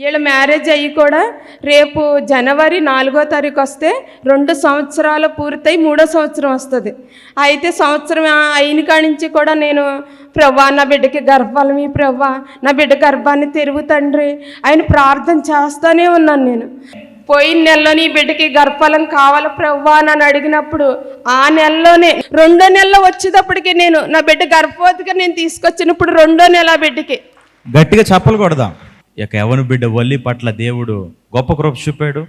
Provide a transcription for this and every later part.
వీళ్ళ మ్యారేజ్ అయ్యి కూడా రేపు జనవరి నాలుగో తారీఖు వస్తే రెండు సంవత్సరాలు పూర్తయి మూడో సంవత్సరం వస్తుంది. అయితే సంవత్సరం అయిన కాడి నుంచి కూడా నేను ప్రవ్వా నా బిడ్డకి గర్భఫలం ఈ ప్రవ్వా నా బిడ్డ గర్భాన్ని తెరుగు తండ్రి ఆయన ప్రార్థన చేస్తూనే ఉన్నాను నేను. పోయిన నెలలో నీ బిడ్డకి గర్భఫలం కావాలి ప్రవ్వా అని అడిగినప్పుడు ఆ నెలలోనే రెండో నెలలో వచ్చేటప్పటికి నేను నా బిడ్డ గర్భవతిగా నేను తీసుకొచ్చినప్పుడు రెండో నెల ఆ బిడ్డకి. గట్టిగా చప్పలు కొడదాం. యొక్క యవన బిడ్డ వల్లి పట్ల దేవుడు గొప్ప కృప చూపాడు.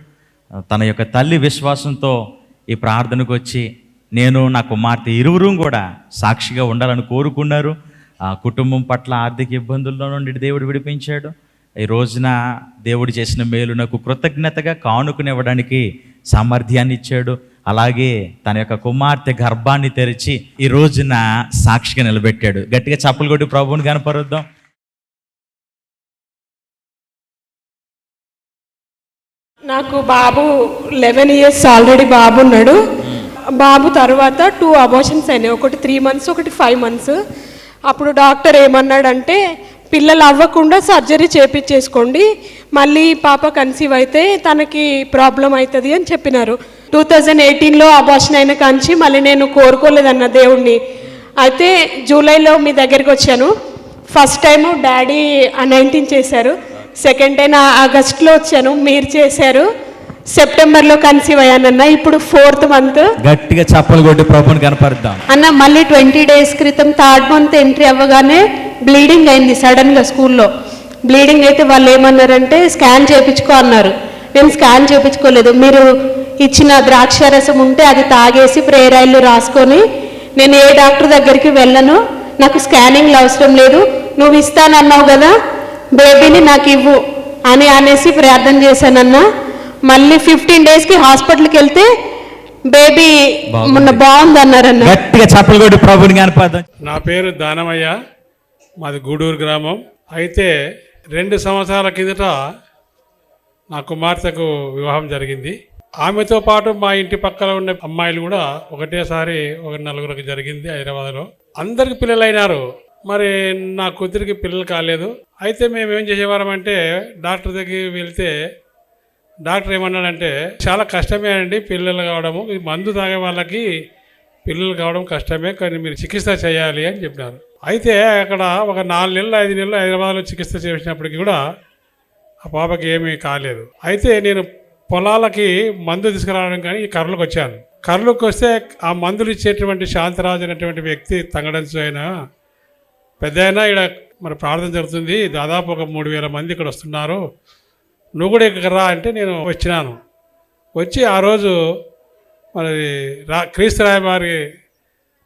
తన యొక్క తల్లి విశ్వాసంతో ఈ ప్రార్థనకు వచ్చి నేను నా కుమార్తె ఇరువురు కూడా సాక్షిగా ఉండాలని కోరుకున్నారు. ఆ కుటుంబం పట్ల ఆర్థిక ఇబ్బందుల్లో నుండి దేవుడు విడిపించాడు. ఈ రోజున దేవుడు చేసిన మేలు నాకు కృతజ్ఞతగా కానుకనివ్వడానికి సామర్థ్యాన్ని ఇచ్చాడు. అలాగే తన యొక్క కుమార్తె గర్భాన్ని తెరిచి ఈ రోజున సాక్షిగా నిలబెట్టాడు. గట్టిగా చప్పులు కొట్టి ప్రభువుని కనపరుద్దాం నాకు బాబు లెవెన్ ఇయర్స్ ఆల్రెడీ బాబు ఉన్నాడు. బాబు తర్వాత టూ అబోషన్స్ అయినాయి. ఒకటి త్రీ మంత్స్ ఒకటి ఫైవ్ మంత్స్ అప్పుడు డాక్టర్ ఏమన్నాడంటే పిల్లలు అవ్వకుండా సర్జరీ చేపించేసుకోండి మళ్ళీ పాప కన్సీవ్ అయితే తనకి ప్రాబ్లం అవుతుంది అని చెప్పినారు. టూ థౌజండ్ ఎయిటీన్లో అబార్షన్ అయిన కంచి మళ్ళీ నేను కోరుకోలేదన్న దేవుణ్ణి. అయితే జూలైలో మీ దగ్గరికి వచ్చాను. ఫస్ట్ టైం డాడీ నైన్టీన్ చేశారు. సెకండ్ టైం ఆగస్ట్లో వచ్చాను. మీరు చేశారు. సెప్టెంబర్లో కన్సీవ్ అయ్యానన్న. ఇప్పుడు ఫోర్త్ మంత్ గట్టిగా చప్పలు కొట్టి ప్రభుని కనపరుద్దాం. అన్న మళ్ళీ ట్వంటీ డేస్ క్రితం థర్డ్ మంత్ ఎంట్రీ అవ్వగానే బ్లీడింగ్ అయింది సడన్గా స్కూల్లో. బ్లీడింగ్ అయితే వాళ్ళు ఏమన్నారంటే స్కాన్ చేయించుకో అన్నారు. నేను స్కాన్ చేయించుకోలేదు మీరు ఇచ్చిన ద్రాక్ష రసం ఉంటే అది తాగేసి ప్రేరాయిలు రాసుకొని నేను ఏ డాక్టర్ దగ్గరికి వెళ్ళను. నాకు స్కానింగ్లు అవసరం లేదు. నువ్వు ఇస్తానన్నావు కదా. బేబీని నాకు ఇవ్వు అని అనేసి ప్రార్థన చేశానన్నా. మళ్ళీ ఫిఫ్టీన్ డేస్కి హాస్పిటల్కి వెళ్తే బేబీ మొన్న బాగుంది అన్నారన్న గట్టిగా చప్పలు కొట్టి ప్రభుని కనపరుద్దాం నా పేరు దానమయ్య. మాది గూడూరు గ్రామం. అయితే రెండు సంవత్సరాల కిందట నా కుమార్తెకు వివాహం జరిగింది. ఆమెతో పాటు మా ఇంటి పక్కన ఉన్న అమ్మాయిలు కూడా ఒకటేసారి ఒక నలుగురికి జరిగింది హైదరాబాద్లో. అందరికి పిల్లలు అయినారు మరి నా కూతురికి పిల్లలు కాలేదు. అయితే మేము ఏం చేసేవారం అంటే డాక్టర్ దగ్గరికి వెళ్తే డాక్టర్ ఏమన్నాడంటే చాలా కష్టమే అండి పిల్లలు కావడము. ఈ మందు తాగే వాళ్ళకి పిల్లలు కావడం కష్టమే కానీ మీరు చికిత్స చేయాలి అని చెప్పినారు. అయితే అక్కడ ఒక నాలుగు నెలలు ఐదు నెలలు హైదరాబాద్లో చికిత్స చేసినప్పటికీ కూడా ఆ పాపకి ఏమీ కాలేదు. అయితే నేను పొలాలకి మందు తీసుకురావడం కానీ ఈ కర్రలకు వచ్చాను. కర్రలకు వస్తే ఆ మందులు ఇచ్చేటువంటి శాంతరాజు అనేటువంటి వ్యక్తి తంగడంచు అయినా పెద్ద ఇక్కడ మరి ప్రార్థన జరుగుతుంది. దాదాపు ఒక మూడు వేల మంది ఇక్కడ వస్తున్నారు. నువ్వు కూడా ఇక్కడ రా అంటే నేను వచ్చినాను. వచ్చి ఆ రోజు మరి రా క్రీస్తు రాయబారి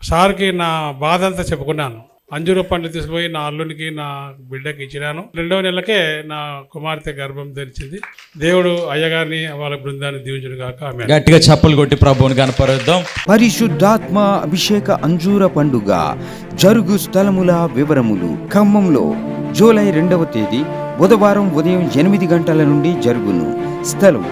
సార్కి నా బాధ అంతా చెప్పుకున్నాను. అంజూరు పండు తీసుకుపోయి నా అల్లునికి నా బిడ్డకి ఇచ్చినాను. రెండవ నెలకే నా కుమార్తె గర్భం తెరిచింది. దేవుడు అయ్యగారిని వాళ్ళ బృందాన్ని దీవించుడు కాక ఆమె గట్టిగా చప్పలు కొట్టి ప్రభుని కనపరుద్దాం పరిశుద్ధాత్మ అభిషేక అంజూర పండుగ జరుగు స్థలముల వివరములు. ఖమ్మంలో జూలై రెండవ తేదీ బుధవారం ఉదయం ఎనిమిది గంటల నుండి జరుగును. స్థలం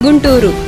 గుంటూరు.